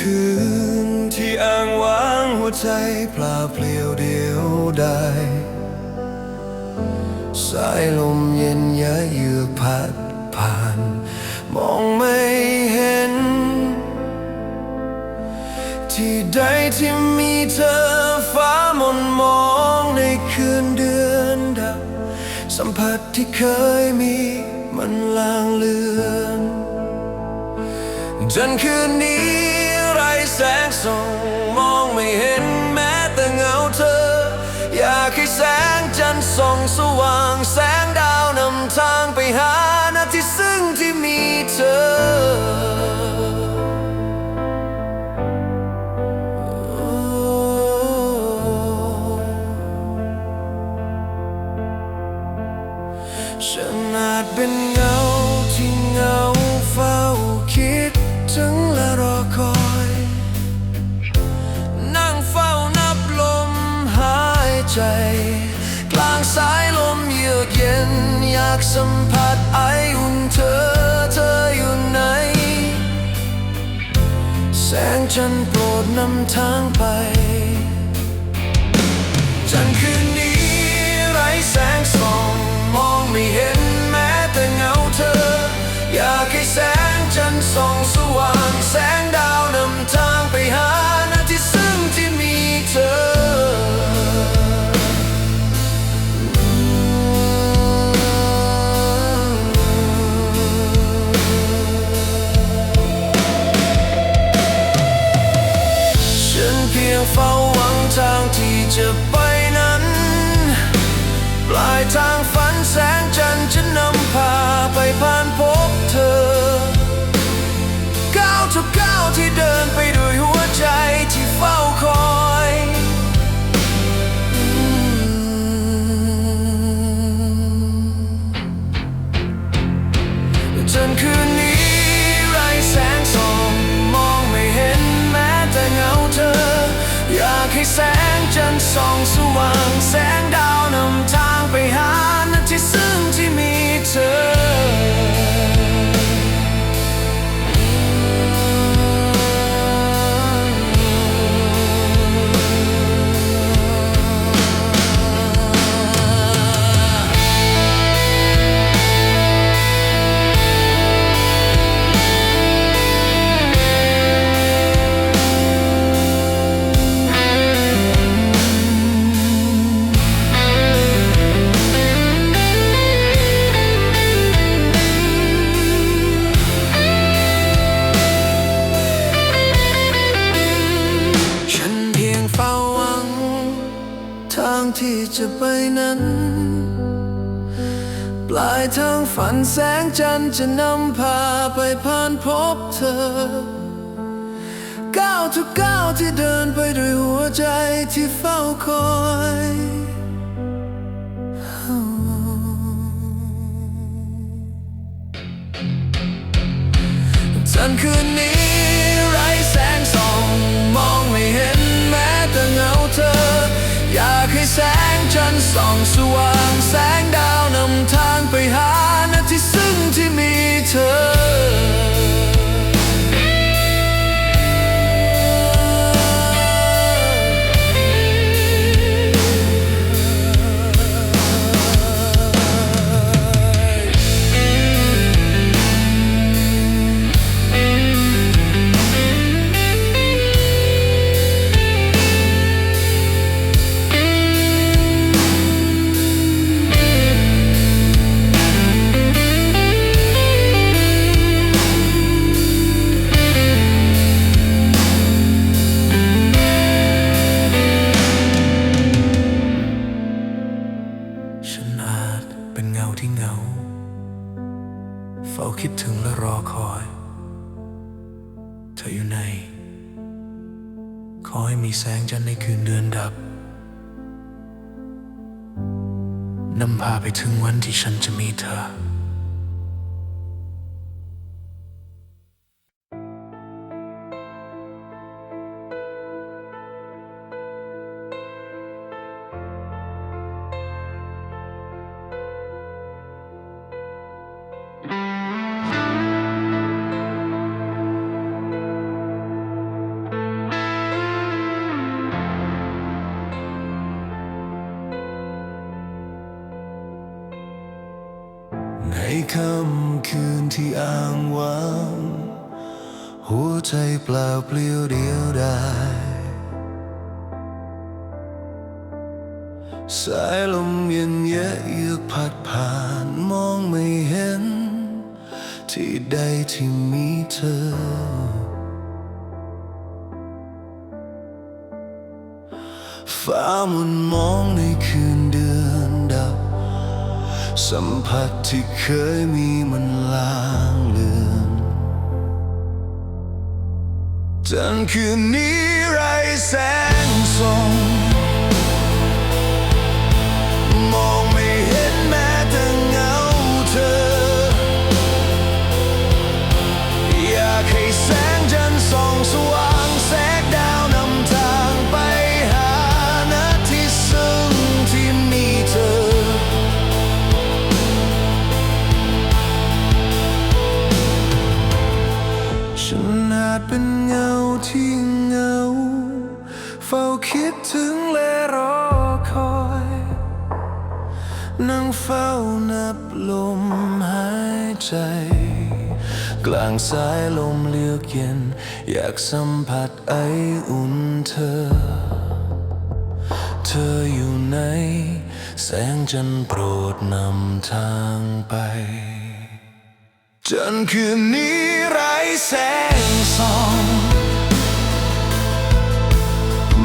คืนที่อ้างว้างหัวใจปล่าเปลี่ยวเดียวดายสายลมเย็นยะเยือกพัดผ่าน มองไม่เห็น ที่ใดที่มีเธอฟ้ามนมองในคืนเดือนดับ สัมผัสที่เคยมีมันลางเลือนจนคืนนี้ แสัมผัสไออุ่นเธอเธออยู่ไหน แสงจันทร์โปรดนำทางไป จันทร์คืนนี้ไร้แสงส่องมองไม่เห็น เฝ้าหวังทางที่จะไปนั้น ปลายทางฝันแสงจันทร์จะนำพาไปผ่านพบเธอก้าวทุกก้าวที่เดินไปด้วย ที่จะไปนั้น ปลายทางฝันแสงจันทร์จะนำพาไปผ่านพบเธอ ก้าวทุกก้าวที่เดินไปด้วยหัวใจที่เฝ้าคอยจันทร์คืน ส่องสว่างแสงดาวนำทางไปหานาที่ซึ่งที่มีเธอ ธออยู่ใน ขอให้มีแสงจันทร์ในคืนเดือนดับนำพาไปถึงวันที่ฉันจะมีเธอ ค่ำคืนที่อ้างว้าง หัวใจเปล่าเปลี่ยวเดียวดายสายลมเย็นเยะเยือกพัดผ่านมองไม่เห็น ที่ใดที่มีเธอ ฟ้ามุนมองในคืน สัมผัสที่เคยมีมันลางเลือนจันคืนนี้ไรแสงส่อง ฝ้าคิดถึงและรอคอย นั่งเฝ้านับลมหายใจ กลางสายลมเลือกเย็น อยากสัมผัสไออุ่นเธอ เธออยู่ไหน แสงจันทร์โปรดนำทางไป จันทร์คืนนี้ไร้แสงส่อง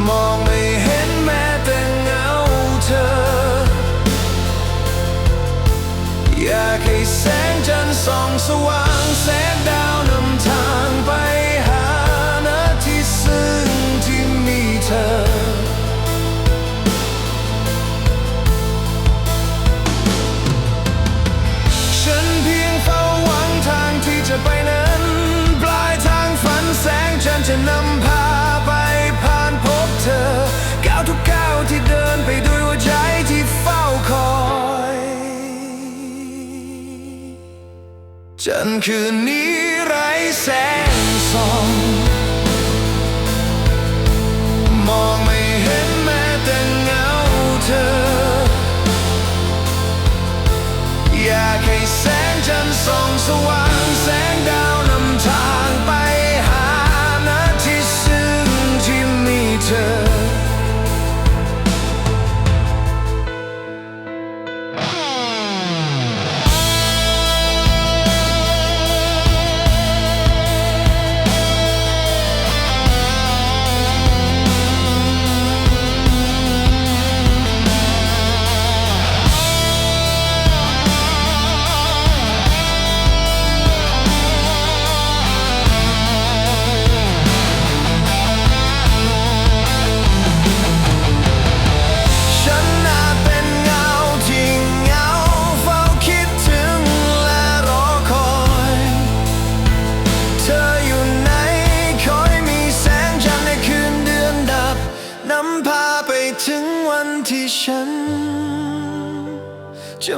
มองไม่เห็นแม้แต่เงาเธอ อยากให้แสงจันทร์ส่องสว่างแสงดาวนำทางไปหานาที่ซึ่งที่มีเธอ ฉันเพียงเฝ้าหวังทางที่จะไปนั้น ปลายทางฝันแสงจันทร์จะนำพา จันคืนนี้ไร้แสงส่อง ถึ